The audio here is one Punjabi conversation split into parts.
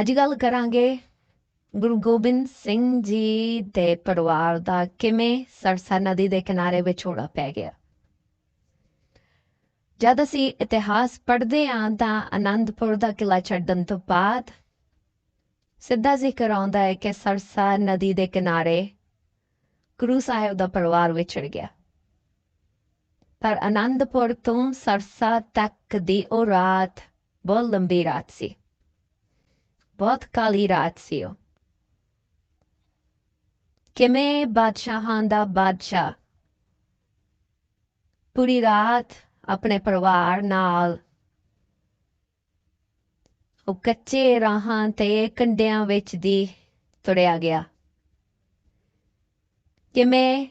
ਅੱਜ ਗੱਲ ਕਰਾਂਗੇ ਗੁਰੂ ਗੋਬਿੰਦ ਸਿੰਘ ਜੀ ਦੇ ਪਰਿਵਾਰ ਦਾ ਕਿਵੇਂ ਸਰਸਾ ਨਦੀ ਦੇ ਕਿਨਾਰੇ ਵਿਛੋੜਾ ਪੈ ਗਿਆ। ਜਦ ਅਸੀਂ ਇਤਿਹਾਸ ਪੜ੍ਹਦੇ ਹਾਂ ਤਾਂ ਆਨੰਦਪੁਰ ਦਾ ਕਿਲਾ ਛੱਡਣ ਤੋਂ ਬਾਅਦ ਸਿੱਧਾ ਜ਼ਿਕਰ ਆਉਂਦਾ ਹੈ ਕਿ ਸਰਸਾ ਨਦੀ ਦੇ ਕਿਨਾਰੇ ਗੁਰੂ ਸਾਹਿਬ ਦਾ ਪਰਿਵਾਰ ਵਿਛੜ ਗਿਆ। ਪਰ ਆਨੰਦਪੁਰ ਤੋਂ ਸਰਸਾ ਤੱਕ ਦੀ ਉਹ ਰਾਤ ਬਹੁਤ ਲੰਬੀ ਰਾਤ ਸੀ। ਬਹੁਤ ਕਾਲੀ ਰਾਤ ਸੀ ਉਹ ਕਿਵੇਂ ਬਾਦਸ਼ਾਹਾਂ ਦਾ ਬਾਦਸ਼ਾਹ ਪੂਰੀ ਰਾਤ ਆਪਣੇ ਪਰਿਵਾਰ ਨਾਲ ਉਹ ਕੱਚੇ ਰਾਹਾਂ ਤੇ ਕੰਡਿਆਂ ਵਿੱਚ ਦੀ ਤੁਰਿਆ ਗਿਆ ਕਿਵੇਂ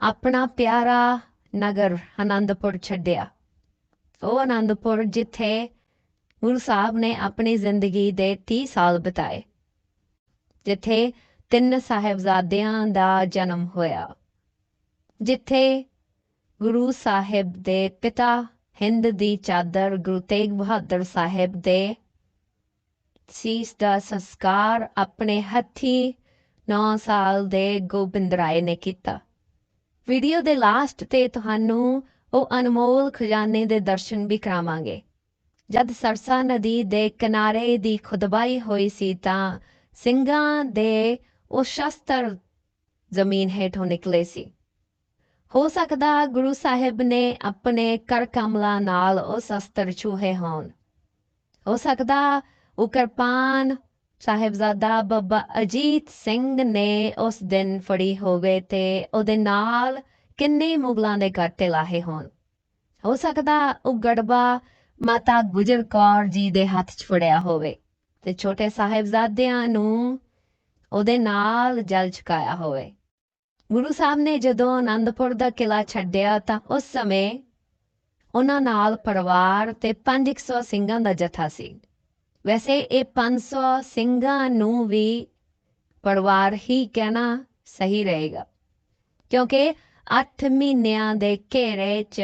ਆਪਣਾ ਪਿਆਰਾ ਨਗਰ ਆਨੰਦਪੁਰ ਛੱਡਿਆ ਉਹ ਆਨੰਦਪੁਰ ਜਿੱਥੇ ਗੁਰੂ ਸਾਹਿਬ ਨੇ ਆਪਣੀ ਜ਼ਿੰਦਗੀ ਦੇ 30 ਸਾਲ ਬਿਤਾਏ, ਜਿੱਥੇ ਤਿੰਨ ਸਾਹਿਬਜ਼ਾਦਿਆਂ ਦਾ ਜਨਮ ਹੋਇਆ, ਜਿੱਥੇ ਗੁਰੂ ਸਾਹਿਬ ਦੇ ਪਿਤਾ ਹਿੰਦ ਦੀ ਚਾਦਰ ਗੁਰੂ ਤੇਗ ਬਹਾਦਰ ਸਾਹਿਬ ਦੇ ਸੀਸ ਦਾ ਸੰਸਕਾਰ ਆਪਣੇ ਹੱਥੀ 9 ਸਾਲ ਦੇ ਗੋਬਿੰਦ ਰਾਏ ਨੇ ਕੀਤਾ। ਵੀਡੀਓ ਦੇ ਲਾਸਟ ਤੇ ਤੁਹਾਨੂੰ ਉਹ ਅਨਮੋਲ ਖਜ਼ਾਨੇ ਦੇ ਦਰਸ਼ਨ ਵੀ ਕਰਾਵਾਂਗੇ। ਜਦ ਸਰਸਾ ਨਦੀ ਦੇ ਕਿਨਾਰੇ ਦੀ ਖੁਦਬਾਈ ਹੋਈ ਸੀ ਤਾਂ ਸਿੰਘਾਂ ਦੇ ਉਹ ਸ਼ਸਤਰ ਜ਼ਮੀਨ ਹੇਠੋਂ ਨਿਕਲੇ ਸੀ। ਹੋ ਸਕਦਾ ਗੁਰੂ ਸਾਹਿਬ ਨੇ ਆਪਣੇ ਕਰ ਕਮਲਾਂ ਨਾਲ ਉਹ ਸ਼ਸਤਰ ਛੂਹੇ ਹੋਣ। ਹੋ ਸਕਦਾ ਉਹ ਕਿਰਪਾਨ ਸਾਹਿਬਜ਼ਾਦਾ ਬਾਬਾ ਅਜੀਤ ਸਿੰਘ ਨੇ ਉਸ ਦਿਨ ਫੜੀ ਹੋ ਗਏ ਤੇ ਉਹਦੇ ਨਾਲ ਕਿੰਨੇ ਮੁਗਲਾਂ ਦੇ ਗੱਟੇ ਲਾਹੇ ਹੋਣ। ਹੋ ਸਕਦਾ ਉਹ ਗੜਬਾ ਮਾਤਾ ਗੁਜਰ ਕੌਰ ਜੀ ਦੇ ਹੱਥ 'ਚ ਫੜਿਆ ਹੋਵੇ ਤੇ ਛੋਟੇ ਸਾਹਿਬਜ਼ਾਦਿਆਂ ਨੂੰ ਉਹਦੇ ਨਾਲ ਜਲ ਚੁਕਾਇਆ ਹੋਵੇ। ਗੁਰੂ ਸਾਹਿਬ ਨੇ ਜਦੋਂ ਆਨੰਦਪੁਰ ਦਾ ਕਿਲਾ ਛੱਡਿਆ ਤਾਂ ਉਸ ਸਮੇਂ ਉਹਨਾਂ ਨਾਲ ਪਰਿਵਾਰ ਤੇ 500 ਸਿੰਘਾਂ ਦਾ ਜਥਾ ਸੀ। ਵੈਸੇ ਇਹ 500 ਸਿੰਘਾਂ ਨੂੰ ਵੀ ਪਰਿਵਾਰ ਹੀ ਕਹਿਣਾ ਸਹੀ ਰਹੇਗਾ, ਕਿਉਂਕਿ 8 ਮਹੀਨਿਆਂ ਦੇ ਘੇਰੇ 'ਚ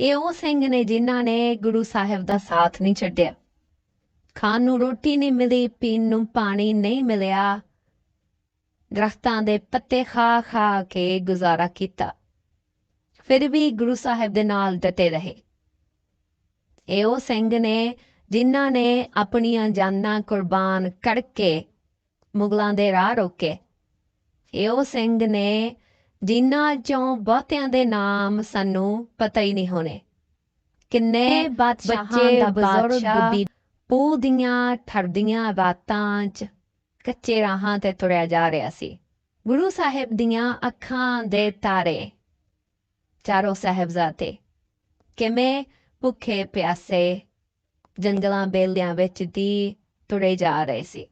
ਇਹ ਉਹ ਸਿੰਘ ਨੇ ਜਿਨ੍ਹਾਂ ਨੇ ਗੁਰੂ ਸਾਹਿਬ ਦਾ ਸਾਥ ਨਹੀਂ ਛੱਡਿਆ। ਖਾਣ ਨੂੰ ਰੋਟੀ ਨਹੀਂ ਮਿਲੀ, ਪੀਣ ਨੂੰ ਪਾਣੀ ਨਹੀਂ ਮਿਲਿਆ। ਦਰਖਤਾਂ ਦੇ ਪੱਤੇ ਖਾ ਖਾ ਕੇ ਗੁਜ਼ਾਰਾ ਕੀਤਾ। ਫਿਰ ਵੀ ਗੁਰੂ ਸਾਹਿਬ ਦੇ ਨਾਲ ਡਟੇ ਰਹੇ। ਇਹ ਉਹ ਸਿੰਘ ਨੇ ਜਿਨ੍ਹਾਂ ਨੇ ਆਪਣੀਆਂ ਜਾਨਾਂ ਕੁਰਬਾਨ ਕਰਕੇ ਮੁਗਲਾਂ ਦੇ ਰਾਹ ਰੋਕੇ। ਇਹ ਉਹ ਸਿੰਘ ਨੇ ਜਿਨ੍ਹਾਂ ਚੋਂ ਬਹੁਤਿਆਂ ਦੇ ਨਾਮ ਸਾਨੂੰ ਪਤਾ ਹੀ ਨਹੀਂ ਹੋਣੇ। ਕਿੰਨੇ ਬੱਚੇ ਬਜ਼ੁਰਗ ਪੂ ਦੀਆਂ ਠਰਦੀਆਂ ਰਾਤਾਂ 'ਚ ਕੱਚੇ ਰਾਹਾਂ ਤੇ ਤੁਰਿਆ ਜਾ ਰਿਹਾ ਸੀ। ਗੁਰੂ ਸਾਹਿਬ ਦੀਆਂ ਅੱਖਾਂ ਦੇ ਤਾਰੇ ਚਾਰੋਂ ਸਾਹਿਬਜ਼ਾਦੇ ਕਿਵੇਂ ਭੁੱਖੇ ਪਿਆਸੇ ਜੰਗਲਾਂ ਬੇਲਿਆਂ ਵਿੱਚ ਦੀ ਤੁਰੇ ਜਾ ਰਹੇ ਸੀ।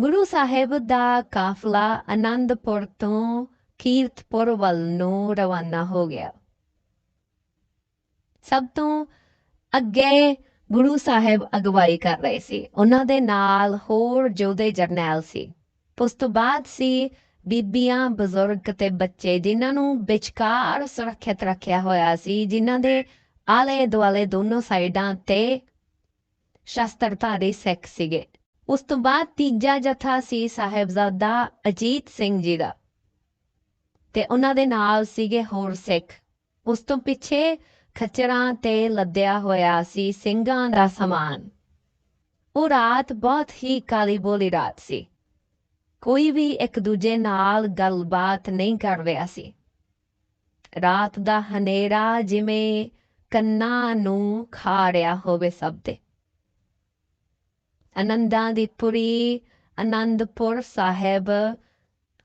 ਗੁਰੂ ਸਾਹਿਬ ਦਾ ਕਾਫਲਾ ਆਨੰਦਪੁਰ ਤੋਂ ਕੀਰਤਪੁਰ ਵੱਲ ਨੂੰ ਰਵਾਨਾ ਹੋ ਗਿਆ। ਸਭ ਤੋਂ ਅੱਗੇ ਗੁਰੂ ਸਾਹਿਬ ਅਗਵਾਈ ਕਰ ਰਹੇ ਸੀ। ਉਹਨਾਂ ਦੇ ਨਾਲ ਹੋਰ ਜੋਧੇ ਜਰਨੈਲ ਸੀ। ਉਸ ਤੋਂ ਬਾਅਦ ਸੀ ਬੀਬੀਆਂ, ਬਜ਼ੁਰਗ ਤੇ ਬੱਚੇ ਜਿਨ੍ਹਾਂ ਨੂੰ ਵਿਚਕਾਰ ਸੁਰੱਖਿਅਤ ਰੱਖਿਆ ਹੋਇਆ ਸੀ, ਜਿਨ੍ਹਾਂ ਦੇ ਆਲੇ ਦੁਆਲੇ ਦੋਨੋਂ ਸਾਈਡਾਂ ਤੇ ਸ਼ਸਤਰਧਾਰੀ ਸਿੱਖ ਸੀਗੇ। ਉਸ ਤੋਂ ਬਾਅਦ ਤੀਜਾ ਜਥਾ ਸੀ ਸਾਹਿਬਜ਼ਾਦਾ ਅਜੀਤ ਸਿੰਘ ਜੀ ਦਾ। ਤੇ ਉਹਨਾਂ ਦੇ ਨਾਲ ਸੀਗੇ ਹੋਰ ਸਿੱਖ। ਉਸ ਤੋਂ ਪਿੱਛੇ ਖੱਚਰਾਂ ਤੇ ਲੱਦਿਆ ਹੋਇਆ ਸੀ ਸਿੰਘਾਂ ਦਾ ਸਮਾਨ। ਉਹ ਰਾਤ ਬਹੁਤ ਹੀ ਕਾਲੀ ਬੋਲੀ ਰਾਤ ਸੀ। ਕੋਈ ਵੀ ਇੱਕ ਦੂਜੇ ਨਾਲ ਗੱਲਬਾਤ ਨਹੀਂ ਕਰ ਰਿਹਾ ਸੀ। ਰਾਤ ਦਾ ਹਨੇਰਾ ਜਿਵੇਂ ਕੰਨਾਂ ਨੂੰ ਖਾ ਰਿਹਾ ਹੋਵੇ ਸਭ ਦੇ ਅਨੰਦਾਂ ਦੀ ਪੁਰੀ ਅਨੰਦਪੁਰ ਸਾਹਿਬ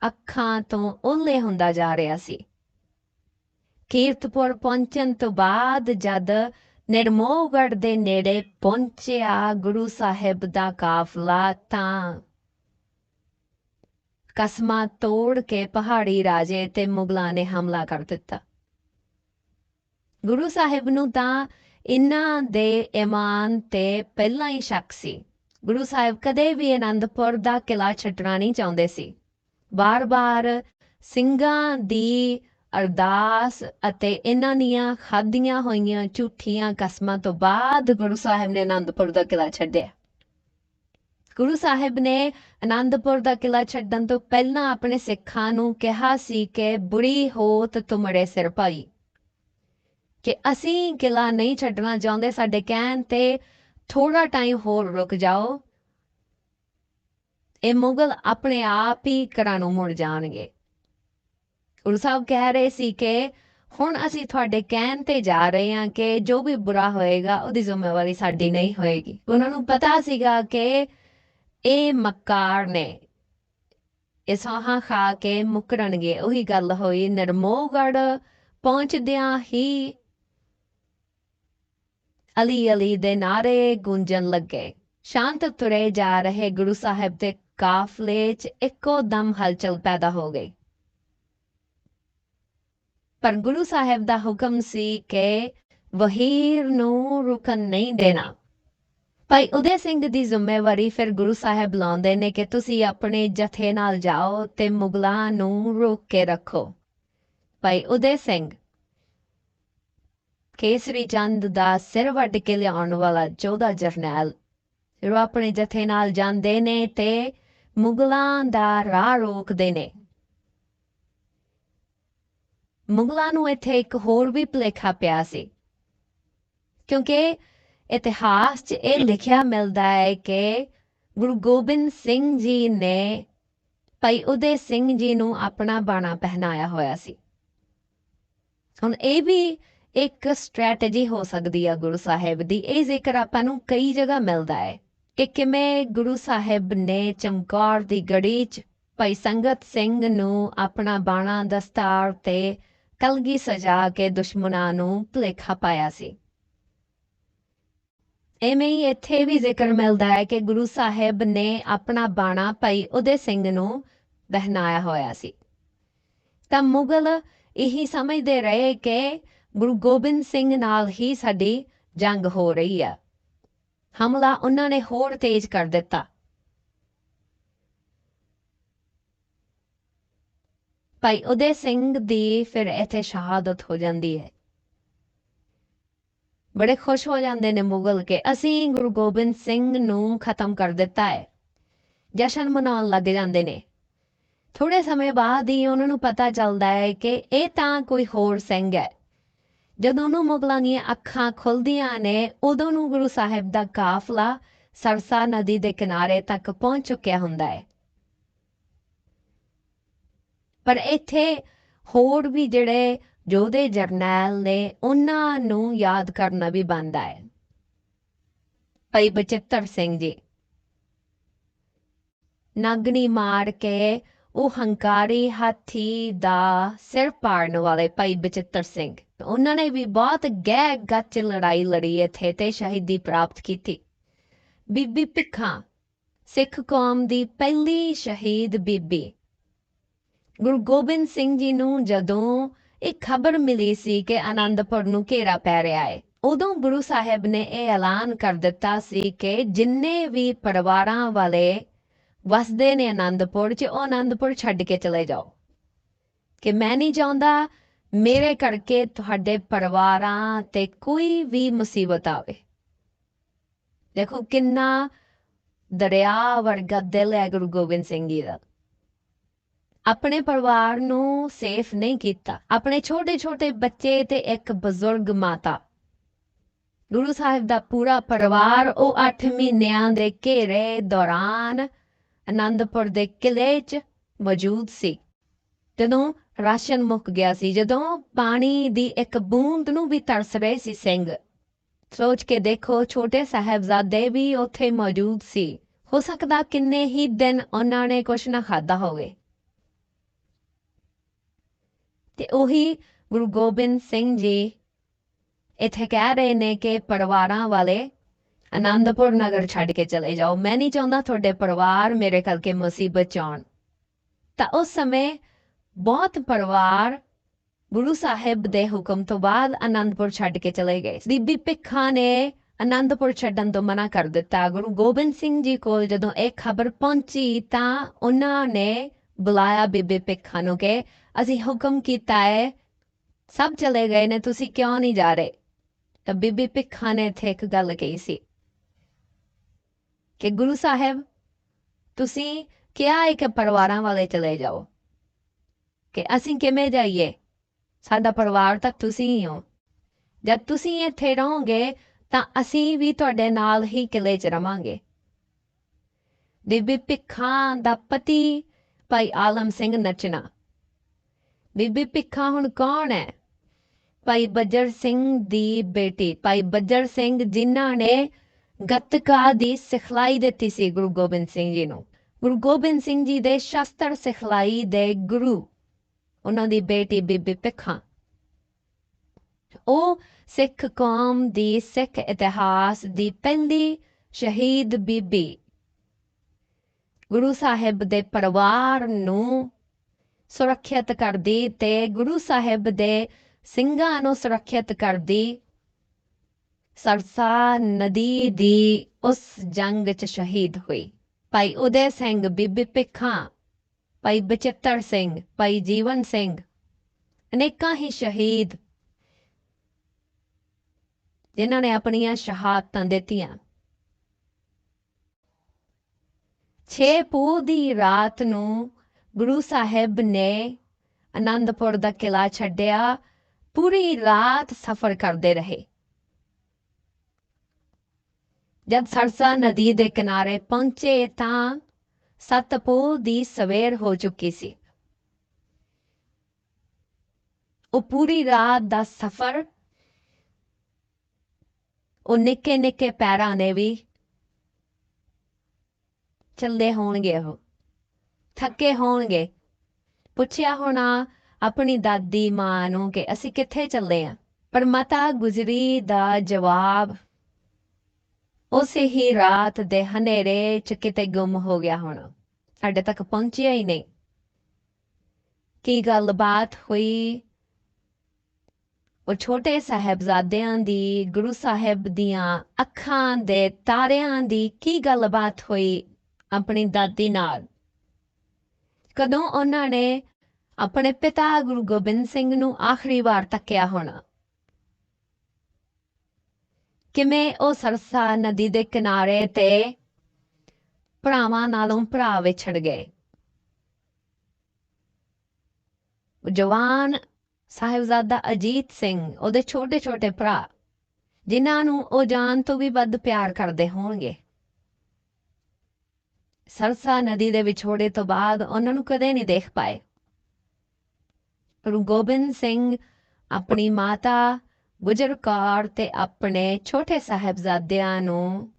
ਅੱਖਾਂ ਤੋਂ ਓਲੇ ਹੁੰਦਾ ਜਾ ਰਿਹਾ ਸੀ। ਕੀਰਤਪੁਰ ਪਹੁੰਚਣ ਤੋਂ ਬਾਅਦ ਜਦ ਨਿਰਮੋਹਗੜ੍ਹ ਦੇ ਨੇੜੇ ਪਹੁੰਚਿਆ ਗੁਰੂ ਸਾਹਿਬ ਦਾ ਕਾਫਲਾ ਤਾਂ ਕਸਮਾਂ ਤੋੜ ਕੇ ਪਹਾੜੀ ਰਾਜੇ ਤੇ ਮੁਗਲਾਂ ਨੇ ਹਮਲਾ ਕਰ ਦਿੱਤਾ। ਗੁਰੂ ਸਾਹਿਬ ਨੂੰ ਤਾਂ ਇਹਨਾਂ ਦੇ ਇਮਾਨ ਤੇ ਪਹਿਲਾਂ ਹੀ ਸ਼ੱਕ ਸੀ। ਗੁਰੂ ਸਾਹਿਬ ਕਦੇ ਵੀ ਅਨੰਦਪੁਰ ਦਾ ਕਿਲਾ ਛੱਡਣਾ ਨਹੀਂ ਚਾਹੁੰਦੇ ਸੀ। ਬਾਰ-ਬਾਰ ਸਿੰਘਾਂ ਦੀ ਅਰਦਾਸ ਅਤੇ ਇਹਨਾਂ ਦੀਆਂ ਖਾਧੀਆਂ ਹੋਈਆਂ ਝੂਠੀਆਂ ਕਸਮਾਂ ਤੋਂ ਬਾਅਦ ਗੁਰੂ ਸਾਹਿਬ ਨੇ ਆਨੰਦਪੁਰ ਦਾ ਕਿਲਾ ਛੱਡਿਆ। ਗੁਰੂ ਸਾਹਿਬ ਨੇ ਆਨੰਦਪੁਰ ਦਾ ਕਿਲਾ ਛੱਡਣ ਤੋਂ ਪਹਿਲਾਂ ਆਪਣੇ ਸਿੱਖਾਂ ਨੂੰ ਕਿਹਾ ਸੀ ਕਿ ਬੁਰੀ ਹੋਤ ਤੁਮੜੇ ਸਿਰ ਭਾਈ ਕਿ ਅਸੀਂ ਕਿਲਾ ਨਹੀਂ ਛੱਡਣਾ ਚਾਹੁੰਦੇ, ਸਾਡੇ ਕਹਿਣ ਤੇ ਥੋੜਾ ਟਾਈਮ ਹੋਰ ਰੁਕ ਜਾਓ। ਇਹ ਮੁਗਲ ਆਪਣੇ ਆਪ ਹੀ ਘਰਾਂ ਨੂੰ ਮੁੜ ਜਾਣਗੇ। ਗੁਰੂ ਸਾਹਿਬ ਕਹਿ ਰਹੇ ਸੀ ਕਿ ਹੁਣ ਅਸੀਂ ਤੁਹਾਡੇ ਕਹਿਣ ਤੇ ਜਾ ਰਹੇ ਹਾਂ ਕਿ ਜੋ ਵੀ ਬੁਰਾ ਹੋਏਗਾ, ਉਹਦੀ ਜ਼ਿੰਮੇਵਾਰੀ ਸਾਡੀ ਨਹੀਂ ਹੋਏਗੀ। ਉਹਨਾਂ ਨੂੰ ਪਤਾ ਸੀਗਾ ਕਿ ਇਹ ਮੱਕਾਰ ਨੇ। ਇਹ ਖਾ ਕੇ ਮੁਕਰਨਗੇ। ਉਹੀ ਗੱਲ ਹੋਈ। ਨਰਮੋਗੜ ਪਹੁੰਚਦਿਆਂ ਹੀ ਅਲੀ ਅਲੀ ਦੇ ਨਾਰੇ ਗੂੰਜਣ ਲੱਗੇ। ਸ਼ਾਂਤ ਤੁਰੇ ਜਾ ਰਹੇ ਗੁਰੂ ਸਾਹਿਬ ਦੇ ਕਾਫਲੇ 'ਚ ਇੱਕੋ ਦਮ ਹਲਚਲ ਪੈਦਾ ਹੋ ਗਈ। ਪਰ ਗੁਰੂ ਸਾਹਿਬ ਦਾ ਹੁਕਮ ਸੀ ਕਿ ਵਹੀਰ ਨੂੰ ਰੁਕਣ ਨਹੀਂ ਦੇਣਾ। ਭਾਈ ਉਦੇ ਸਿੰਘ ਦੀ ਜ਼ਿੰਮੇਵਾਰੀ ਫਿਰ ਗੁਰੂ ਸਾਹਿਬ ਲਾਉਂਦੇ ਨੇ ਕਿ ਤੁਸੀਂ ਆਪਣੇ ਜਥੇ ਨਾਲ ਜਾਓ ਤੇ ਮੁਗਲਾਂ ਨੂੰ ਰੋਕ ਕੇ ਰੱਖੋ। ਭਾਈ ਉਦੇ ਸਿੰਘ ਕੇਸਰੀ ਚੰਦ ਦਾ ਸਿਰ ਵੱਢ ਕੇ ਲਿਆਉਣ ਵਾਲਾ ਚੌਦਾ ਜਰਨੈਲ ਜੋ ਆਪਣੇ ਜਥੇ ਨਾਲ ਜਾਂਦੇ ਨੇ ਤੇ ਮੁਗਲਾਂ ਦਾ ਰਾਹ ਰੋਕਦੇ ਨੇ। ਮੁਗਲਾਂ ਨੂੰ ਇੱਥੇ ਇੱਕ ਹੋਰ ਵੀ ਭੁਲੇਖਾ ਪਿਆ ਸੀ। ਕਿਉਂਕਿ ਇਤਿਹਾਸ 'ਚ ਇਹ ਲਿਖਿਆ ਮਿਲਦਾ ਹੈ ਕਿ ਗੁਰੂ ਗੋਬਿੰਦ ਸਿੰਘ ਜੀ ਨੇ ਭਾਈ ਉਦੇ ਸਿੰਘ ਜੀ ਨੂੰ ਆਪਣਾ ਬਾਣਾ ਪਹਿਨਾਇਆ ਹੋਇਆ ਸੀ। ਹੁਣ ਇਹ ਵੀ ਇੱਕ ਸਟ੍ਰੈਟਜੀ ਹੋ ਸਕਦੀ ਹੈ ਗੁਰੂ ਸਾਹਿਬ ਦੀ। ਇਹ ਜ਼ਿਕਰ ਆਪਾਂ ਨੂੰ ਕਈ ਜਗ੍ਹਾ ਮਿਲਦਾ ਹੈ। ਕਿ ਕਿਵੇਂ ਗੁਰੂ ਸਾਹਿਬ ਨੇ ਚਮਕੌਰ ਦੀ ਗੜੀ 'ਚ ਭਾਈ ਸੰਗਤ ਸਿੰਘ ਨੂੰ ਆਪਣਾ ਬਾਣਾ ਦਸਤਾਰ ਤੇ ਕਲਗੀ ਸਜਾ ਕੇ ਦੁਸ਼ਮਣਾਂ ਨੂੰ ਭੁਲੇਖਾ ਪਾਇਆ ਸੀ। ਐਵੇਂ ਹੀ ਇੱਥੇ ਵੀ ਜ਼ਿਕਰ ਮਿਲਦਾ ਹੈ ਕਿ ਗੁਰੂ ਸਾਹਿਬ ਨੇ ਆਪਣਾ ਬਾਣਾ ਭਾਈ ਉਦੇ ਸਿੰਘ ਨੂੰ ਬਹਿਨਾਇਆ ਹੋਇਆ ਸੀ। ਤਾਂ ਮੁਗਲ ਇਹੀ ਸਮਝਦੇ ਰਹੇ ਕਿ ਗੁਰੂ ਗੋਬਿੰਦ ਸਿੰਘ ਨਾਲ ਹੀ ਸਾਡੀ ਜੰਗ ਹੋ ਰਹੀ ਆ। ਹਮਲਾ ਉਹਨਾਂ ਨੇ ਹੋਰ ਤੇਜ਼ ਕਰ ਦਿੱਤਾ। ਭਾਈ ਉਦੇ ਸਿੰਘ ਦੀ ਫਿਰ ਇੱਥੇ ਸ਼ਹਾਦਤ ਹੋ ਜਾਂਦੀ ਹੈ। ਬੜੇ ਖੁਸ਼ ਹੋ ਜਾਂਦੇ ਨੇ ਮੁਗਲ ਕੇ ਅਸੀਂ ਗੁਰੂ ਗੋਬਿੰਦ ਸਿੰਘ ਨੂੰ ਖਤਮ ਕਰ ਦਿੱਤਾ ਹੈ। ਜਸ਼ਨ ਮਨਾਉਣ ਲੱਗ ਜਾਂਦੇ ਨੇ। ਥੋੜੇ ਸਮੇਂ ਬਾਅਦ ਹੀ ਉਹਨਾਂ ਨੂੰ ਪਤਾ ਚੱਲਦਾ ਹੈ ਕਿ ਇਹ ਤਾਂ ਕੋਈ ਹੋਰ ਸਿੰਘ ਹੈ। ਜਦੋਂ ਨੂੰ ਮੁਗਲਾਂ ਦੀਆਂ ਅੱਖਾਂ ਖੁੱਲਦੀਆਂ ਨੇ, ਉਦੋਂ ਨੂੰ ਗੁਰੂ ਸਾਹਿਬ ਦਾ ਕਾਫਲਾ ਸਰਸਾ ਨਦੀ ਦੇ ਕਿਨਾਰੇ ਤੱਕ ਪਹੁੰਚ ਚੁੱਕਿਆ ਹੁੰਦਾ ਹੈ। ਪਰ ਇੱਥੇ ਹੋਰ ਵੀ ਜਿਹੜੇ ਯੋਧੇ ਜਰਨੈਲ ਨੇ, ਉਹਨਾਂ ਨੂੰ ਯਾਦ ਕਰਨਾ ਵੀ ਬਣਦਾ ਹੈ। ਭਾਈ ਬਚਿੱਤਰ ਸਿੰਘ ਜੀ, ਨਗਨੀ ਮਾਰ ਕੇ ਉਹ ਹੰਕਾਰੀ ਹਾਥੀ ਦਾ ਸਿਰ ਪਾੜਨ ਵਾਲੇ ਭਾਈ ਬਚਿੱਤਰ ਸਿੰਘ। ਉਹਨਾਂ ਨੇ ਵੀ ਬਹੁਤ ਗਹਿ ਗੱਚ ਲੜਾਈ ਲੜੀ ਇੱਥੇ ਤੇ ਸ਼ਹੀਦੀ ਪ੍ਰਾਪਤ ਕੀਤੀ। ਬੀਬੀ ਭਿੱਖਾਂ, ਸਿੱਖ ਕੌਮ ਦੀ ਪਹਿਲੀ ਸ਼ਹੀਦ ਬੀਬੀ। ਗੁਰੂ ਗੋਬਿੰਦ ਸਿੰਘ ਜੀ ਨੂੰ ਜਦੋਂ ਇਹ ਖਬਰ ਮਿਲੀ ਸੀ ਕਿ ਆਨੰਦਪੁਰ ਨੂੰ ਘੇਰਾ ਪੈ ਰਿਹਾ ਹੈ, ਉਦੋਂ ਗੁਰੂ ਸਾਹਿਬ ਨੇ ਇਹ ਐਲਾਨ ਕਰ ਦਿੱਤਾ ਸੀ ਕਿ ਜਿੰਨੇ ਵੀ ਪਰਿਵਾਰਾਂ ਵਾਲੇ ਵਸਦੇ ਨੇ ਆਨੰਦਪੁਰ 'ਚ, ਉਹ ਆਨੰਦਪੁਰ ਛੱਡ ਕੇ ਚਲੇ ਜਾਓ। ਕਿ ਮੈਂ ਨਹੀਂ ਚਾਹੁੰਦਾ ਮੇਰੇ ਕਰਕੇ ਤੁਹਾਡੇ ਪਰਿਵਾਰਾਂ ਤੇ ਕੋਈ ਵੀ ਮੁਸੀਬਤ ਆਵੇ। ਦੇਖੋ ਕਿੰਨਾ ਦਰਿਆ ਵਰਗਾ ਦਿਲ ਹੈ ਗੁਰੂ ਗੋਬਿੰਦ ਸਿੰਘ ਜੀ ਦਾ। ਆਪਣੇ ਪਰਿਵਾਰ ਨੂੰ ਸੇਫ ਨਹੀਂ ਕੀਤਾ। ਆਪਣੇ ਛੋਟੇ ਛੋਟੇ ਬੱਚੇ ਤੇ ਇੱਕ ਬਜ਼ੁਰਗ ਮਾਤਾ। ਗੁਰੂ ਸਾਹਿਬ ਦਾ ਪੂਰਾ ਪਰਿਵਾਰ ਉਹ 8 ਮਹੀਨਿਆਂ ਦੇ ਘੇਰੇ ਦੌਰਾਨ ਆਨੰਦਪੁਰ ਦੇ ਕਿਲੇ 'ਚ ਮੌਜੂਦ ਸੀ। ਜਦੋਂ ਰਾਸ਼ਨ ਮੁੱਕ ਗਿਆ ਸੀ। ਜਦੋਂ ਪਾਣੀ ਦੀ ਇੱਕ ਬੂੰਦ ਨੂੰ ਵੀ ਤਰਸ ਰਹੇ ਸੀ ਸਿੰਘ। ਸੋਚ ਕੇ ਦੇਖੋ, ਛੋਟੇ ਸਾਹਿਬਜ਼ਾਦੇ ਵੀ ਉੱਥੇ ਮੌਜੂਦ ਸੀ। ਹੋ ਸਕਦਾ ਕਿੰਨੇ ਹੀ ਦਿਨ ਉਹਨਾਂ ਨੇ ਕੁਛ ਨਾ ਖਾਦਾ ਹੋਵੇ। ਤੇ ਉਹੀ ਗੁਰੂ ਗੋਬਿੰਦ ਸਿੰਘ ਜੀ ਇੱਥੇ ਕਹਿ ਰਹੇ ਨੇ ਕਿ ਪਰਿਵਾਰਾਂ ਵਾਲੇ ਆਨੰਦਪੁਰ ਨਗਰ ਛੱਡ ਕੇ ਚਲੇ ਜਾਓ। ਮੈਂ ਨਹੀਂ ਚਾਹੁੰਦਾ ਤੁਹਾਡੇ ਪਰਿਵਾਰ ਮੇਰੇ ਕਰਕੇ ਮੁਸੀਬਤ ਚ ਆਉਣ। ਤਾਂ ਉਸ ਸਮੇਂ ਬਹੁਤ ਪਰਿਵਾਰ ਗੁਰੂ ਸਾਹਿਬ ਦੇ ਹੁਕਮ ਤੋਂ ਬਾਅਦ ਆਨੰਦਪੁਰ ਛੱਡ ਕੇ ਚਲੇ ਗਏ। ਬੀਬੀ ਭਿੱਖਾਂ ਨੇ ਆਨੰਦਪੁਰ ਛੱਡਣ ਤੋਂ ਮਨਾ ਕਰ ਦਿੱਤਾ। ਗੁਰੂ ਗੋਬਿੰਦ ਸਿੰਘ ਜੀ ਕੋਲ ਜਦੋਂ ਇਹ ਖਬਰ ਪਹੁੰਚੀ ਤਾਂ ਉਹਨਾਂ ਨੇ ਬੁਲਾਇਆ ਬੀਬੀ ਭਿੱਖਾਂ ਨੂੰ ਕਿ ਅਸੀਂ ਹੁਕਮ ਕੀਤਾ ਹੈ, ਸਭ ਚਲੇ ਗਏ ਨੇ, ਤੁਸੀਂ ਕਿਉਂ ਨਹੀਂ ਜਾ ਰਹੇ? ਤਾਂ ਬੀਬੀ ਭਿੱਖਾ ਨੇ ਇੱਥੇ ਇੱਕ ਗੱਲ ਕਹੀ ਸੀ ਕਿ ਗੁਰੂ ਸਾਹਿਬ, ਤੁਸੀਂ ਕਿਹਾ ਹੈ ਕਿ ਪਰਿਵਾਰਾਂ ਵਾਲੇ ਚਲੇ ਜਾਓ। ਕਿ ਅਸੀਂ ਕਿਵੇਂ ਜਾਈਏ? ਸਾਡਾ ਪਰਿਵਾਰ ਤਾਂ ਤੁਸੀਂ ਹੀ ਹੋ। ਜਦ ਤੁਸੀਂ ਇੱਥੇ ਰਹੋਗੇ, ਤਾਂ ਅਸੀਂ ਵੀ ਤੁਹਾਡੇ ਨਾਲ ਹੀ ਕਿਲੇ 'ਚ ਰਵਾਂਗੇ। ਬੀਬੀ ਭਿੱਖਾਂ ਦਾ ਪਤੀ ਭਾਈ ਆਲਮ ਸਿੰਘ ਨਚਨਾ ਬੀਬੀ ਭਿੱਖਾ ਹੁਣ ਕੌਣ ਹੈ? ਭਾਈ ਬੱਜਰ ਸਿੰਘ ਦੀ ਬੇਟੀ। ਭਾਈ ਬੱਜਰ ਸਿੰਘ ਜਿਨ੍ਹਾਂ ਨੇ ਗੱਤਕਾ ਦੀ ਸਿਖਲਾਈ ਦਿੱਤੀ ਸੀ ਗੁਰੂ ਗੋਬਿੰਦ ਸਿੰਘ ਜੀ ਨੂੰ। ਗੁਰੂ ਗੋਬਿੰਦ ਸਿੰਘ ਜੀ ਦੇ ਸ਼ਸਤਰ ਸਿਖਲਾਈ ਦੇ ਗੁਰੂ। ਉਹਨਾਂ ਦੀ ਬੇਟੀ ਬੀਬੀ ਭਿੱਖਾ। ਉਹ ਸਿੱਖ ਕੌਮ ਦੀ ਸਿੱਖ ਇਤਿਹਾਸ ਦੀ ਪਹਿਲੀ ਸ਼ਹੀਦ ਬੀਬੀ ਗੁਰੂ ਸਾਹਿਬ ਦੇ ਪਰਿਵਾਰ ਨੂੰ ਸੁਰੱਖਿਅਤ ਕਰਦੀ ਤੇ ਗੁਰੂ ਸਾਹਿਬ ਦੇ ਸਿੰਘਾਂ ਨੂੰ ਸੁਰੱਖਿਅਤ ਕਰਦੀ। ਸਰਸਾ ਨਦੀ ਦੀ ਉਸ ਜੰਗ 'ਚ ਸ਼ਹੀਦ ਹੋਈ। ਭਾਈ ਉਦੈ ਸਿੰਘ ਬੀਬੀ ਭਿੱਖਾਂ ਭਾਈ ਬਚਿੱਤਰ ਸਿੰਘ, ਭਾਈ ਜੀਵਨ ਸਿੰਘ, ਅਨੇਕਾਂ ਹੀ ਸ਼ਹੀਦ, ਜਿਨ੍ਹਾਂ ਨੇ ਆਪਣੀਆਂ ਸ਼ਹਾਦਤਾਂ ਦਿੱਤੀਆਂ। 6 ਪੋਹ ਦੀ ਰਾਤ ਨੂੰ ਗੁਰੂ ਸਾਹਿਬ ਨੇ ਆਨੰਦਪੁਰ ਦਾ ਕਿਲਾ ਛੱਡਿਆ, ਪੂਰੀ ਰਾਤ ਸਫ਼ਰ ਕਰਦੇ ਰਹੇ। ਜਦ ਸਰਸਾ ਨਦੀ ਦੇ ਕਿਨਾਰੇ ਪਹੁੰਚੇ ਤਾਂ ਸਤਪੋਹ ਦੀ ਸਵੇਰ ਹੋ ਚੁੱਕੀ ਸੀ ਉਹ ਪੂਰੀ ਰਾਤ ਦਾ ਸਫ਼ਰ ਉਹ ਨਿੱਕੇ ਨਿੱਕੇ ਪੈਰਾਂ ਨੇ ਵੀ ਚੱਲਦੇ ਹੋਣਗੇ ਉਹ ਥੱਕੇ ਹੋਣਗੇ ਪੁੱਛਿਆ ਹੋਣਾ ਆਪਣੀ ਦਾਦੀ ਮਾਂ ਨੂੰ ਕਿ ਅਸੀਂ ਕਿੱਥੇ ਚੱਲੇ ਆ ਪਰ ਮਾਤਾ ਗੁਜਰੀ ਦਾ ਜਵਾਬ ਉਸੇ ਹੀ ਰਾਤ ਦੇ ਹਨੇਰੇ ਚ ਕਿਤੇ ਗੁੰਮ ਹੋ ਗਿਆ ਹੋਣਾ। ਸਾਡੇ ਤੱਕ ਪਹੁੰਚਿਆ ਹੀ ਨਹੀਂ। ਕੀ ਗੱਲਬਾਤ ਹੋਈ? ਉਹ ਛੋਟੇ ਸਾਹਿਬਜ਼ਾਦਿਆਂ ਦੀ, ਗੁਰੂ ਸਾਹਿਬ ਦੀਆਂ ਅੱਖਾਂ ਦੇ ਤਾਰਿਆਂ ਦੀ ਕੀ ਗੱਲਬਾਤ ਹੋਈ ਆਪਣੀ ਦਾਦੀ ਨਾਲ? ਕਦੋਂ ਉਹਨਾਂ ਨੇ ਆਪਣੇ ਪਿਤਾ ਗੁਰੂ ਗੋਬਿੰਦ ਸਿੰਘ ਨੂੰ ਆਖਰੀ ਵਾਰ ਤੱਕਿਆ ਹੋਣਾ? ਕਿਵੇਂ ਉਹ ਸਰਸਾ ਨਦੀ ਦੇ ਕਿਨਾਰੇ ਤੇ ਭਰਾਵਾਂ ਨਾਲੋਂ ਭਰਾ ਵਿਛੜ ਗਏ? ਜਵਾਨ ਸਾਹਿਬਜ਼ਾਦਾ ਅਜੀਤ ਸਿੰਘ, ਉਹਦੇ ਛੋਟੇ ਛੋਟੇ ਭਰਾ, ਜਿਨ੍ਹਾਂ ਨੂੰ ਉਹ ਜਾਨ ਤੋਂ ਵੀ ਵੱਧ ਪਿਆਰ ਕਰਦੇ ਹੋਣਗੇ। ਸਰਸਾ ਨਦੀ ਦੇ ਵਿਛੋੜੇ ਤੋਂ ਬਾਅਦ ਉਹਨਾਂ ਨੂੰ ਕਦੇ ਨਹੀਂ ਦੇਖ ਪਾਏ। ਗੁਰੂ ਗੋਬਿੰਦ ਸਿੰਘ ਆਪਣੀ ਮਾਤਾ ਗੁਜਰ ਕੌਰ ਤੇ ਆਪਣੇ ਛੋਟੇ ਸਾਹਿਬਜ਼ਾਦਿਆਂ ਨੂੰ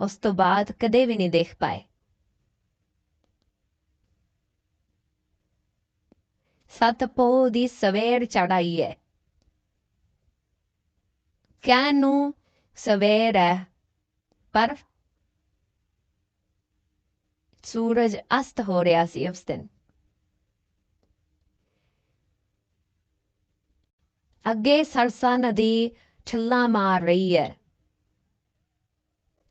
ਉਸ ਤੋਂ ਬਾਅਦ ਕਦੇ ਵੀ ਨਹੀਂ ਦੇਖ ਪਾਏ। ਸਤਪੋ ਦੀ ਸਵੇਰ ਚੜਾਈ ਹੈ। ਕਹਿਣ ਨੂੰ ਸਵੇਰ ਹੈ, ਪਰ ਸੂਰਜ ਅਸਤ ਹੋ ਰਿਹਾ ਸੀ ਉਸ ਦਿਨ। ਅੱਗੇ ਸਰਸਾ ਨਦੀ ਛੱਲਾ ਮਾਰ ਰਹੀ ਹੈ।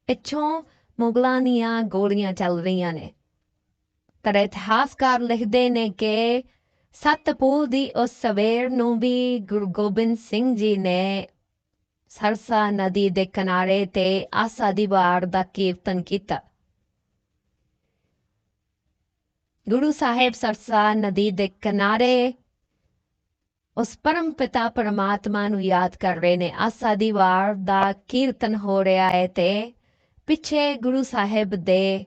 ਪਿੱਛੋਂ ਮੁਗਲਾਂ ਦੀਆਂ ਗੋਲੀਆਂ ਚੱਲ ਰਹੀਆਂ ਨੇ। ਪਰ ਇਤਿਹਾਸਕਾਰ ਲਿਖਦੇ ਨੇ ਕਿ ਸਤਪੂਰ ਦੀ ਉਸ ਸਵੇਰ ਨੂੰ ਵੀ ਗੁਰੂ ਗੋਬਿੰਦ ਸਿੰਘ ਜੀ ਨੇ ਸਰਸਾ ਨਦੀ ਦੇ ਕਿਨਾਰੇ ਤੇ ਆਸਾ ਦੀ ਵਾਰ ਦਾ ਕੀਰਤਨ ਕੀਤਾ। ਗੁਰੂ ਸਾਹਿਬ ਸਰਸਾ ਨਦੀ ਦੇ ਕਿਨਾਰੇ ਉਸ ਪਰਮ ਪਿਤਾ ਪਰਮਾਤਮਾ ਨੂੰ ਯਾਦ ਕਰ ਰਹੇ ਨੇ। ਆਸਾ ਦੀ ਵਾਰ ਦਾ ਕੀਰਤਨ ਹੋ ਰਿਹਾ ਹੈ ਤੇ ਪਿੱਛੇ ਗੁਰੂ ਸਾਹਿਬ ਦੇ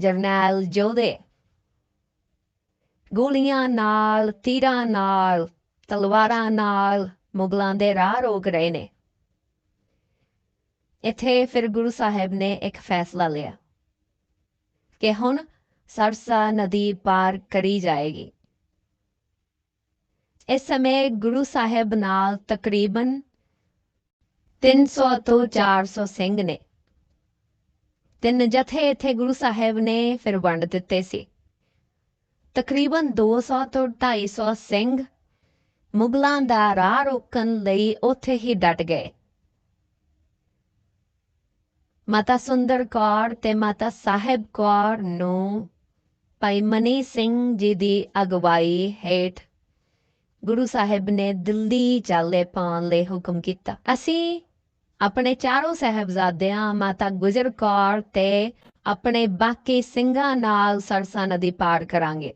ਜਰਨੈਲ ਜੋਧੇ ਗੋਲੀਆਂ ਨਾਲ, ਤੀਰਾਂ ਨਾਲ, ਤਲਵਾਰਾਂ ਨਾਲ ਮੁਗਲਾਂ ਦੇ ਰਾਹ ਰੋਕ ਰਹੇ ਨੇ। ਇੱਥੇ ਫਿਰ ਗੁਰੂ ਸਾਹਿਬ ਨੇ ਇੱਕ ਫੈਸਲਾ ਲਿਆ ਕਿ ਹੁਣ ਸਰਸਾ ਨਦੀ ਪਾਰ ਕਰੀ ਜਾਏਗੀ। ਇਸ ਸਮੇਂ ਗੁਰੂ ਸਾਹਿਬ ਨਾਲ ਤਕਰੀਬਨ 300 ਤੋਂ 400 ਸਿੰਘ ਨੇ। ਤਿੰਨ ਜਥੇ ਇੱਥੇ ਗੁਰੂ ਸਾਹਿਬ ਨੇ ਫਿਰ ਵੰਡ ਦਿੱਤੇ ਸੀ। ਤਕਰੀਬਨ 200 ਤੋਂ 250 ਸਿੰਘ ਮੁਗਲਾਂ ਦਾ ਰਾਹ ਰੋਕਣ ਲਈ ਉੱਥੇ ਹੀ ਡਟ ਗਏ। ਮਾਤਾ ਸੁੰਦਰ ਕੌਰ ਤੇ ਮਾਤਾ ਸਾਹਿਬ ਕੌਰ ਨੂੰ ਭਾਈ ਮਨੀ ਸਿੰਘ ਜੀ ਦੀ ਅਗਵਾਈ ਹੇਠ ਗੁਰੂ ਸਾਹਿਬ ਨੇ ਦਿੱਲੀ ਚਾਲੇ ਪਾਉਣ ਲਈ ਹੁਕਮ ਕੀਤਾ। ਅਸੀਂ ਆਪਣੇ ਚਾਰੋਂ ਸਹਿਬਜ਼ਾਦਿਆਂ, ਮਾਤਾ ਗੁਜਰ ਕੌਰ ਤੇ ਆਪਣੇ ਬਾਕੀ ਸਿੰਘਾਂ ਨਾਲ ਸਰਸਾ ਨਦੀ ਪਾਰ ਕਰਾਂਗੇ।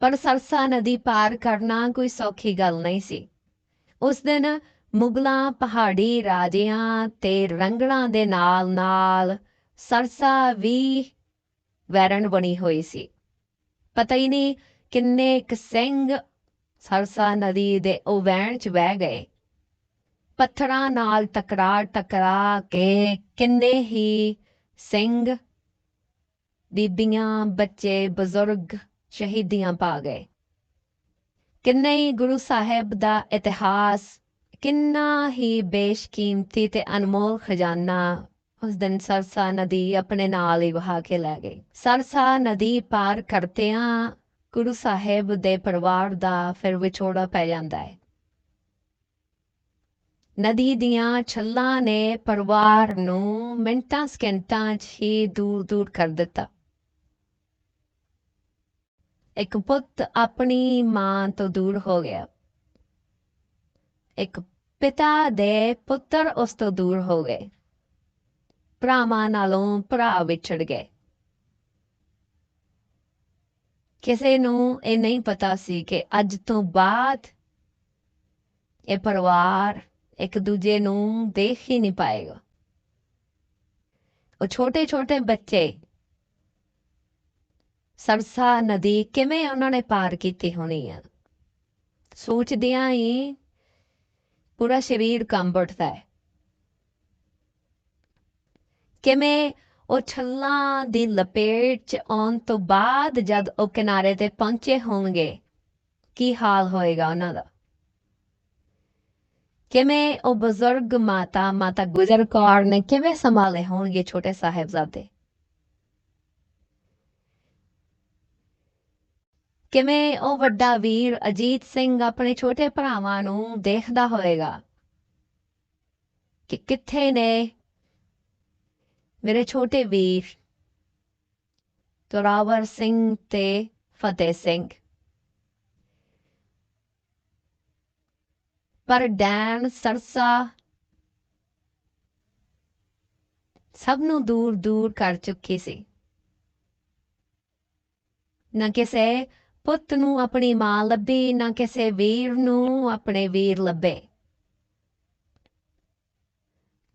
ਪਰ ਸਰਸਾ ਨਦੀ ਪਾਰ ਕਰਨਾ ਕੋਈ ਸੌਖੀ ਗੱਲ ਨਹੀਂ ਸੀ। ਉਸ ਦਿਨ ਮੁਗਲਾਂ, ਪਹਾੜੀ ਰਾਜਿਆਂ ਤੇ ਰੰਗੜਾਂ ਦੇ ਨਾਲ ਨਾਲ ਸਰਸਾ ਵੀ ਵੈਰਣ ਬਣੀ ਹੋਈ ਸੀ। ਪਤਾ ਹੀ ਨਹੀਂ ਕਿੰਨੇ ਕੁ ਸਿੰਘ ਸਰਸਾ ਨਦੀ ਦੇ ਉਹ ਵਹਿਣ ਚ ਵਹਿ ਗਏ। ਪੱਥਰਾਂ ਨਾਲ ਟਕਰਾ ਟਕਰਾ ਕੇ ਕਿੰਨੇ ਹੀ ਸਿੰਘ ਬੀਬੀਆਂ ਬੱਚੇ ਬਜ਼ੁਰਗ ਸ਼ਹੀਦੀਆਂ ਪਾ ਗਏ। ਕਿੰਨੇ ਹੀ ਗੁਰੂ ਸਾਹਿਬ ਦਾ ਇਤਿਹਾਸ, ਕਿੰਨਾ ਹੀ ਬੇਸ਼ਕੀਮਤੀ ਤੇ ਅਨਮੋਲ ਖਜ਼ਾਨਾ ਉਸ ਦਿਨ ਸਰਸਾ ਨਦੀ ਆਪਣੇ ਨਾਲ ਹੀ ਵਹਾ ਕੇ ਲੈ ਗਈ ਸਰਸਾ ਨਦੀ ਪਾਰ ਕਰਦਿਆਂ ਗੁਰੂ ਸਾਹਿਬ ਦੇ ਪਰਿਵਾਰ ਦਾ ਫਿਰ ਵਿਛੋੜਾ ਪੈ ਜਾਂਦਾ ਹੈ। ਨਦੀ ਦੀਆਂ ਛੱਲਾਂ ਨੇ ਪਰਿਵਾਰ ਨੂੰ ਮਿੰਟਾਂ ਸਕਿੰਟਾਂ 'ਚ ਹੀ ਦੂਰ ਦੂਰ ਕਰ ਦਿੱਤਾ। ਇੱਕ ਪੁੱਤ ਆਪਣੀ ਮਾਂ ਤੋਂ ਦੂਰ ਹੋ ਗਿਆ। ਇੱਕ ਪਿਤਾ ਦੇ ਪੁੱਤਰ ਉਸ ਤੋਂ ਦੂਰ ਹੋ ਗਏ। ਭਰਾਵਾਂ ਨਾਲੋਂ ਭਰਾ ਵਿਛੜ ਗਏ। ਕਿਸੇ ਨੂੰ ਇਹ ਨਹੀਂ ਪਤਾ ਸੀ ਕਿ ਅੱਜ ਤੋਂ ਬਾਅਦ ਇਹ ਪਰਿਵਾਰ ਇੱਕ ਦੂਜੇ ਨੂੰ ਦੇਖ ਹੀ ਨਹੀਂ ਪਾਏਗਾ। ਉਹ ਛੋਟੇ ਛੋਟੇ ਬੱਚੇ ਸਰਸਾ ਨਦੀ ਕਿਵੇਂ ਉਹਨਾਂ ਨੇ ਪਾਰ ਕੀਤੀ ਹੋਣੀ ਆ? ਸੋਚਦਿਆਂ ਹੀ ਪੂਰਾ ਸਰੀਰ ਕੰਬ ਉੱਠਦਾ ਹੈ। ਕਿਵੇਂ ਉਹ ਛੱਲਾਂ ਦੀ ਲਪੇਟ ਚ ਆਉਣ ਤੋਂ ਬਾਅਦ ਜਦ ਉਹ ਕਿਨਾਰੇ ਤੇ ਪਹੁੰਚੇ ਹੋਣਗੇ, ਕੀ ਹਾਲ ਹੋਏਗਾ ਉਹਨਾਂ ਦਾ? ਕਿਵੇਂ ਉਹ ਬਜ਼ੁਰਗ ਮਾਤਾ ਮਾਤਾ ਗੁਜਰ ਕੌਰ ਨੇ ਕਿਵੇਂ ਸੰਭਾਲੇ ਹੋਣਗੇ ਛੋਟੇ ਸਾਹਿਬਜ਼ਾਦੇ? ਕਿਵੇਂ ਉਹ ਵੱਡਾ ਵੀਰ ਅਜੀਤ ਸਿੰਘ ਆਪਣੇ ਛੋਟੇ ਭਰਾਵਾਂ ਨੂੰ ਦੇਖਦਾ ਹੋਏਗਾ ਕਿ ਕਿੱਥੇ ਨੇ ਮੇਰੇ ਛੋਟੇ ਵੀਰ ਤੋਰਾਵਰ ਸਿੰਘ ਤੇ ਫਤਿਹ ਸਿੰਘ। ਪਰ ਡੈਣ, ਸਰਸਾ ਸਭ ਨੂੰ ਦੂਰ ਦੂਰ ਕਰ ਚੁੱਕੀ ਸੀ। ਨਾ ਕਿਸੇ ਪੁੱਤ ਨੂੰ ਆਪਣੀ ਮਾਂ ਲੱਭੀ, ਨਾ ਕਿਸੇ ਵੀਰ ਨੂੰ ਆਪਣੇ ਵੀਰ ਲੱਭੇ।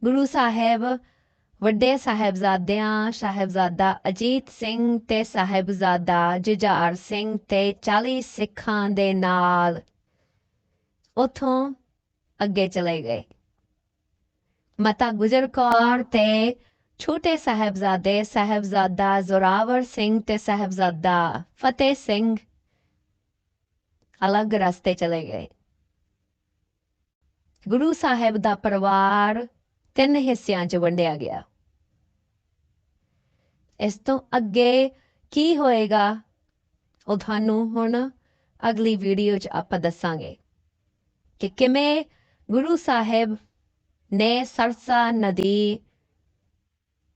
ਗੁਰੂ ਸਾਹਿਬ ਵੱਡੇ ਸਾਹਿਬਜ਼ਾਦਿਆਂ, ਸਾਹਿਬਜ਼ਾਦਾ ਅਜੀਤ ਸਿੰਘ ਤੇ ਸਾਹਿਬਜ਼ਾਦਾ ਜੁਝਾਰ ਸਿੰਘ ਤੇ 40 ਸਿੱਖਾਂ ਦੇ ਨਾਲ ਉਥੋਂ ਅੱਗੇ ਚਲੇ ਗਏ। ਮਤਾ ਗੁਜਰ ਕੌਰ ਤੇ ਛੋਟੇ ਸਾਹਿਬਜ਼ਾਦੇ, ਸਾਹਿਬਜ਼ਾਦਾ ਜ਼ੋਰਾਵਰ ਸਿੰਘ ਤੇ ਸਾਹਿਬਜ਼ਾਦਾ ਫਤਿਹ ਸਿੰਘ ਅਲੱਗ ਰਸਤੇ ਚਲੇ ਗਏ। ਗੁਰੂ ਸਾਹਿਬ ਦਾ ਪਰਿਵਾਰ ਤਿੰਨ ਹਿੱਸਿਆਂ 'ਚ ਵੰਡਿਆ ਗਿਆ। ਇਸ ਤੋਂ ਅੱਗੇ ਕੀ ਹੋਏਗਾ, ਉਹ ਤੁਹਾਨੂੰ ਹੁਣ ਅਗਲੀ ਵੀਡੀਓ 'ਚ ਆਪਾਂ ਦੱਸਾਂਗੇ ਕਿ ਕਿਵੇਂ ਗੁਰੂ ਸਾਹਿਬ ਨੇ ਸਰਸਾ ਨਦੀ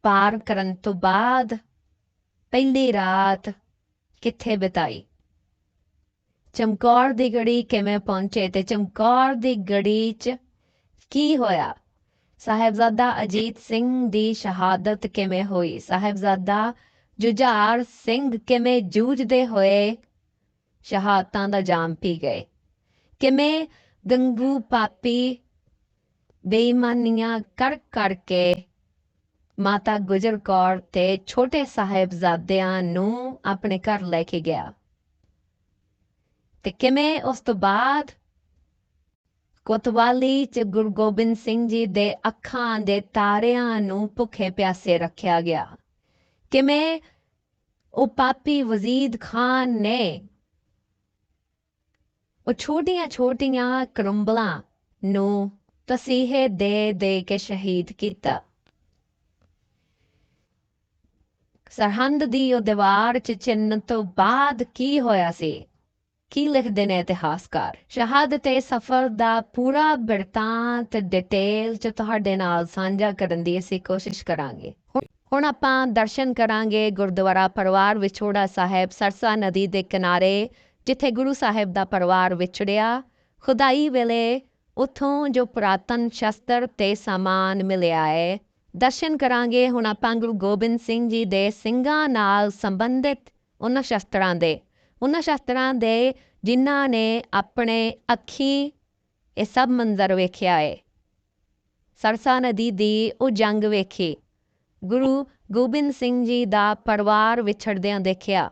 ਪਾਰ ਕਰਨ ਤੋਂ ਬਾਅਦ ਪਹਿਲੀ ਰਾਤ ਕਿੱਥੇ ਬਿਤਾਈ? ਚਮਕੌਰ ਦੀ ਗੜੀ ਕਿਵੇਂ ਪਹੁੰਚੇ ਤੇ ਚਮਕੌਰ ਦੀ ਗੜੀ 'ਚ ਕੀ ਹੋਇਆ? ਸਾਹਿਬਜ਼ਾਦਾ ਅਜੀਤ ਸਿੰਘ ਦੀ ਸ਼ਹਾਦਤ ਕਿਵੇਂ ਹੋਈ? ਸਾਹਿਬਜ਼ਾਦਾ ਜੁਝਾਰ ਸਿੰਘ ਕਿਵੇਂ ਜੂਝਦੇ ਹੋਏ ਸ਼ਹਾਦਤਾਂ ਦਾ ਜਾਮ ਪੀ ਗਏ? ਕਿਵੇਂ ਗੰਗੂ ਪਾਪੀ ਬੇਈਮਾਨੀਆਂ ਕਰ ਕਰਕੇ ਮਾਤਾ ਗੁਜਰ ਕੌਰ ਤੇ ਛੋਟੇ ਸਾਹਿਬਜ਼ਾਦਿਆਂ ਨੂੰ ਆਪਣੇ ਘਰ ਲੈ ਕੇ ਗਿਆ? ਤੇ ਕਿਵੇਂ ਉਸ ਤੋਂ ਬਾਅਦ ਕੋਤਵਾਲੀ ਚ ਗੁਰੂ ਗੋਬਿੰਦ ਸਿੰਘ ਜੀ ਦੇ ਅੱਖਾਂ ਦੇ ਤਾਰਿਆਂ ਨੂੰ ਭੁੱਖੇ ਪਿਆਸੇ ਰੱਖਿਆ ਗਿਆ। ਕਿਵੇਂ? ਉਹ ਪਾਪੀ ਵਜ਼ੀਦ ਖਾਨ ਨੇ ਉਹ ਛੋਟੀਆਂ ਛੋਟੀਆਂ ਕਰੰਬਲਾਂ ਨੂੰ ਤਸੀਹੇ ਦੇ ਦੇ ਕੇ ਸ਼ਹੀਦ ਕੀਤਾ। ਸਰਹੰਦ ਦੀ ਉਹ ਦੀਵਾਰ ਚ ਚਿੰਨ ਤੋਂ ਬਾਅਦ ਕੀ ਹੋਇਆ ਸੀ? ਕੀ ਲਿਖਦੇ ਨੇ ਇਤਿਹਾਸਕਾਰ ਸ਼ਹਾਦਤ ਤੇ ਸਫਰ ਦਾ ਪੂਰਾ ਬਿਰਤਾਂਤ ਡਿਟੇਲ ਚ ਤੁਹਾਡੇ ਨਾਲ ਸਾਂਝਾ ਕਰਨ ਦੀ ਅਸੀਂ ਕੋਸ਼ਿਸ਼ ਕਰਾਂਗੇ ਹੁਣ- ਆਪਾਂ ਦਰਸ਼ਨ ਕਰਾਂਗੇ ਗੁਰਦੁਆਰਾ ਪਰਿਵਾਰ ਵਿਛੋੜਾ ਸਾਹਿਬ ਸਰਸਾ ਨਦੀ ਦੇ ਕਿਨਾਰੇ ਜਿੱਥੇ ਗੁਰੂ ਸਾਹਿਬ ਦਾ ਪਰਿਵਾਰ ਵਿਛੜਿਆ ਖੁਦਾਈ ਵੇਲੇ ਉਥੋਂ ਜੋ ਪੁਰਾਤਨ ਸ਼ਸਤਰ ਤੇ ਸਾਮਾਨ ਮਿਲਿਆ ਹੈ ਦਰਸ਼ਨ ਕਰਾਂਗੇ ਹੁਣ ਆਪਾਂ ਗੁਰੂ ਗੋਬਿੰਦ ਸਿੰਘ ਜੀ ਦੇ ਸਿੰਘਾਂ ਨਾਲ ਸੰਬੰਧਿਤ ਉਹਨਾਂ ਸ਼ਸਤਰਾਂ ਦੇ ਉਹਨਾਂ ਸ਼ਸਤਰਾਂ ਦੇ ਜਿਨ੍ਹਾਂ ਨੇ ਆਪਣੇ ਅੱਖੀ ਇਹ ਸਭ ਮੰਜ਼ਰ ਵੇਖਿਆ ਏ। ਸਰਸਾ ਨਦੀ ਦੀ ਉਹ ਜੰਗ ਵੇਖੀ। ਗੁਰੂ ਗੋਬਿੰਦ ਸਿੰਘ ਜੀ ਦਾ ਪਰਿਵਾਰ ਵਿਛੜਦਿਆਂ ਦੇਖਿਆ।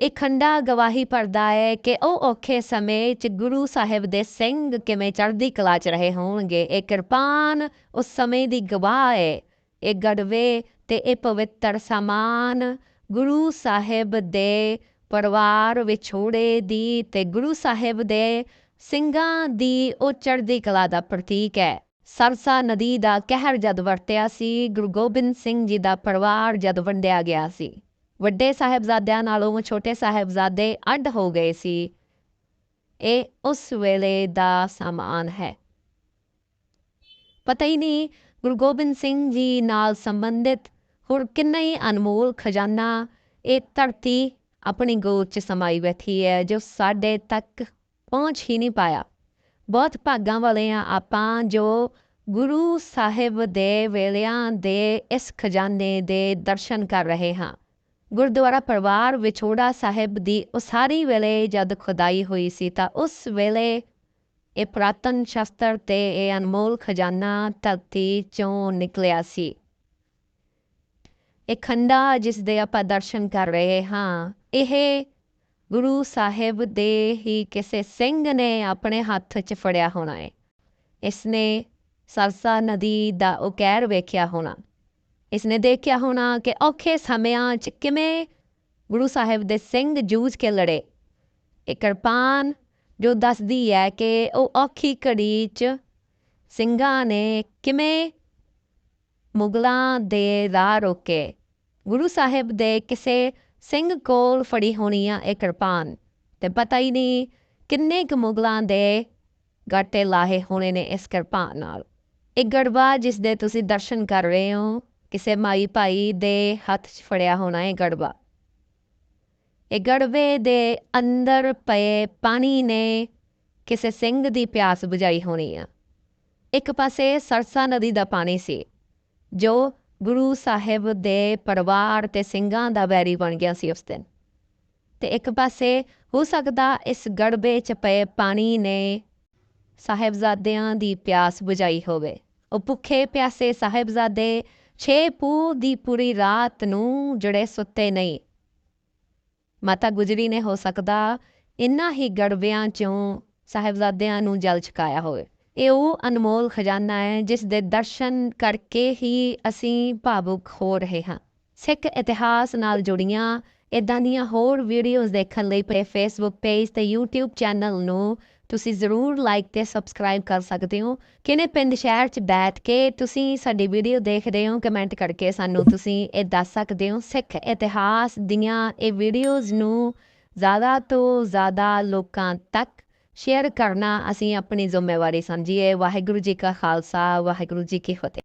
ਇਹ ਖੰਡਾ ਗਵਾਹੀ ਭਰਦਾ ਹੈ ਕਿ ਉਹ ਔਖੇ ਸਮੇਂ 'ਚ ਗੁਰੂ ਸਾਹਿਬ ਦੇ ਸਿੰਘ ਕਿਵੇਂ ਚੜ੍ਹਦੀ ਕਲਾ 'ਚ ਰਹੇ ਹੋਣਗੇ। ਇਹ ਕਿਰਪਾਨ ਉਸ ਸਮੇਂ ਦੀ ਗਵਾਹ ਹੈ ਇਹ ਗੜਵੇ ਤੇ ਇਹ ਪਵਿੱਤਰ ਸਮਾਨ ਗੁਰੂ ਸਾਹਿਬ ਦੇ ਪਰਿਵਾਰ ਵਿਛੋੜੇ ਦੀ ਤੇ ਗੁਰੂ ਸਾਹਿਬ ਦੇ ਸਿੰਘਾਂ ਦੀ ਉਹ ਚੜ੍ਹਦੀ ਕਲਾ ਦਾ ਪ੍ਰਤੀਕ ਹੈ। ਸਰਸਾ ਨਦੀ ਦਾ ਕਹਿਰ ਜਦ ਵਰਤਿਆ ਸੀ, ਗੁਰੂ ਗੋਬਿੰਦ ਸਿੰਘ ਜੀ ਦਾ ਪਰਿਵਾਰ ਜਦ ਵੰਡਿਆ ਗਿਆ ਸੀ। ਵੱਡੇ ਸਾਹਿਬਜ਼ਾਦਿਆਂ ਨਾਲੋਂ ਛੋਟੇ ਸਾਹਿਬਜ਼ਾਦੇ ਅੱਡ ਹੋ ਗਏ ਸੀ। ਇਹ ਉਸ ਵੇਲੇ ਦਾ ਸਮਾਨ ਹੈ। ਪਤਾ ਹੀ ਨਹੀਂ ਗੁਰੂ ਗੋਬਿੰਦ ਸਿੰਘ ਜੀ ਨਾਲ ਸੰਬੰਧਿਤ ਹੋਰ ਕਿੰਨਾ ਹੀ ਅਨਮੋਲ ਖਜ਼ਾਨਾ ਇਹ ਧਰਤੀ ਆਪਣੀ ਗੋਦ 'ਚ ਸਮਾਈ ਬੈਠੀ ਹੈ, ਜੋ ਸਾਡੇ ਤੱਕ ਪਹੁੰਚ ਹੀ ਨਹੀਂ ਪਾਇਆ। ਬਹੁਤ ਭਾਗਾਂ ਵਾਲੇ ਆ ਆਪਾਂ ਜੋ ਗੁਰੂ ਸਾਹਿਬ ਦੇ ਵੇਲਿਆਂ ਦੇ ਇਸ ਖਜ਼ਾਨੇ ਦੇ ਦਰਸ਼ਨ ਕਰ ਰਹੇ ਹਾਂ। ਗੁਰਦੁਆਰਾ ਪਰਿਵਾਰ ਵਿਛੋੜਾ ਸਾਹਿਬ ਦੀ ਉਸਾਰੀ ਵੇਲੇ ਜਦ ਖੁਦਾਈ ਹੋਈ ਸੀ ਤਾਂ ਉਸ ਵੇਲੇ ਇਹ ਪ੍ਰਾਤਨ ਸ਼ਸਤਰ ਤੇ ਇਹ ਅਨਮੋਲ ਖਜ਼ਾਨਾ ਧਰਤੀ ਚੋਂ ਨਿਕਲਿਆ ਸੀ। ਇਹ ਖੰਡਾ ਜਿਸ ਦੇ ਆਪਾਂ ਦਰਸ਼ਨ ਕਰ ਰਹੇ ਹਾਂ ਇਹ ਗੁਰੂ ਸਾਹਿਬ ਦੇ ਹੀ ਕਿਸੇ ਸਿੰਘ ਨੇ ਆਪਣੇ ਹੱਥ 'ਚ ਫੜਿਆ ਹੋਣਾ ਹੈ ਇਸ ਨੇ ਸਰਸਾ ਨਦੀ ਦਾ ਉਹ ਕਹਿਰ ਵੇਖਿਆ ਹੋਣਾ। ਇਸ ਨੇ ਦੇਖਿਆ ਹੋਣਾ ਕਿ ਔਖੇ ਸਮਿਆਂ 'ਚ ਕਿਵੇਂ ਗੁਰੂ ਸਾਹਿਬ ਦੇ ਸਿੰਘ ਜੂਝ ਕੇ ਲੜੇ। ਇਹ ਕਿਰਪਾਨ ਜੋ ਦੱਸਦੀ ਹੈ ਕਿ ਉਹ ਔਖੀ ਘੜੀ 'ਚ ਸਿੰਘਾਂ ਨੇ ਕਿਵੇਂ ਮੁਗਲਾਂ ਦੇ ਰਾਹ ਰੋਕੇ। ਗੁਰੂ ਸਾਹਿਬ ਦੇ ਕਿਸੇ ਸਿੰਘ ਕੋਲ ਫੜੀ ਹੋਣੀ ਆ ਇਹ ਕਿਰਪਾਨ। ਤੇ ਪਤਾ ਹੀ ਨਹੀਂ ਕਿੰਨੇ ਕੁ ਮੁਗਲਾਂ ਦੇ ਗਾਟੇ ਲਾਹੇ ਹੋਣੇ ਨੇ ਇਸ ਕਿਰਪਾਨ ਨਾਲ। ਇਹ ਗੜਵਾ ਜਿਸ ਦੇ ਤੁਸੀਂ ਦਰਸ਼ਨ ਕਰ ਰਹੇ ਹੋ, ਕਿਸੇ ਮਾਈ ਭਾਈ ਦੇ ਹੱਥ 'ਚ ਫੜਿਆ ਹੋਣਾ ਇਹ ਗੜਵਾ। ਇਹ ਗੜਵੇ ਦੇ ਅੰਦਰ ਪਏ ਪਾਣੀ ਨੇ ਕਿਸੇ ਸਿੰਘ ਦੀ ਪਿਆਸ ਬੁਝਾਈ ਹੋਣੀ ਆ। ਇੱਕ ਪਾਸੇ ਸਰਸਾ ਨਦੀ ਦਾ ਪਾਣੀ ਸੀ, ਜੋ ਗੁਰੂ ਸਾਹਿਬ ਦੇ ਪਰਿਵਾਰ ਤੇ ਸਿੰਘਾਂ ਦਾ ਵੈਰੀ ਬਣ ਗਿਆ ਸੀ ਉਸ ਦਿਨ। ਤੇ ਇੱਕ ਪਾਸੇ ਹੋ ਸਕਦਾ ਇਸ ਗੜਬੇ 'ਚ ਪਏ ਪਾਣੀ ਨੇ ਸਾਹਿਬਜ਼ਾਦਿਆਂ ਦੀ ਪਿਆਸ ਬੁਝਾਈ ਹੋਵੇ। ਉਹ ਭੁੱਖੇ ਪਿਆਸੇ ਸਾਹਿਬਜ਼ਾਦੇ ਛੇ ਪੂ ਦੀ ਪੂਰੀ ਰਾਤ ਨੂੰ ਜਿਹੜੇ ਸੁੱਤੇ ਨਹੀਂ। ਮਾਤਾ ਗੁਜਰੀ ਨੇ ਹੋ ਸਕਦਾ ਇਨ੍ਹਾਂ ਹੀ ਗੜਬਿਆਂ 'ਚੋਂ ਸਾਹਿਬਜ਼ਾਦਿਆਂ ਨੂੰ ਜਲ ਛਕਾਇਆ ਹੋਵੇ। ਇਹ ਉਹ ਅਨਮੋਲ ਖਜ਼ਾਨਾ ਹੈ ਜਿਸ ਦੇ ਦਰਸ਼ਨ ਕਰਕੇ ਹੀ ਅਸੀਂ ਭਾਵੁਕ ਹੋ ਰਹੇ ਹਾਂ। ਸਿੱਖ ਇਤਿਹਾਸ ਨਾਲ ਜੁੜੀਆਂ ਇਦਾਂ ਦੀਆਂ ਹੋਰ ਵੀਡੀਓਜ਼ ਦੇਖਣ ਲਈ ਪੇ ਫੇਸਬੁੱਕ ਪੇਜ ਤੇ YouTube ਚੈਨਲ ਨੂੰ ਤੁਸੀਂ ਜ਼ਰੂਰ ਲਾਈਕ ਤੇ ਸਬਸਕ੍ਰਾਈਬ ਕਰ ਸਕਦੇ ਹੋ। ਕਿਨੇ ਪਿੰਡ ਸ਼ਹਿਰ 'ਚ ਬੈਠ ਕੇ ਤੁਸੀਂ ਸਾਡੀ ਵੀਡੀਓ ਦੇਖਦੇ ਹੋ ਕਮੈਂਟ ਕਰਕੇ ਸਾਨੂੰ ਤੁਸੀਂ ਇਹ ਦੱਸ ਸਕਦੇ ਹੋ। ਸਿੱਖ ਇਤਿਹਾਸ ਦੀਆਂ ਇਹ ਵੀਡੀਓਜ਼ ਨੂੰ ਜ਼ਿਆਦਾ ਤੋਂ ਜ਼ਿਆਦਾ ਲੋਕਾਂ ਤੱਕ ਸ਼ੇਅਰ ਕਰਨਾ ਅਸੀਂ ਆਪਣੀ ਜ਼ਿੰਮੇਵਾਰੀ ਸਮਝੀਏ। ਵਾਹਿਗੁਰੂ ਜੀ ਕਾ ਖਾਲਸਾ ਵਾਹਿਗੁਰੂ ਜੀ ਕੀ ਫਤਿਹ।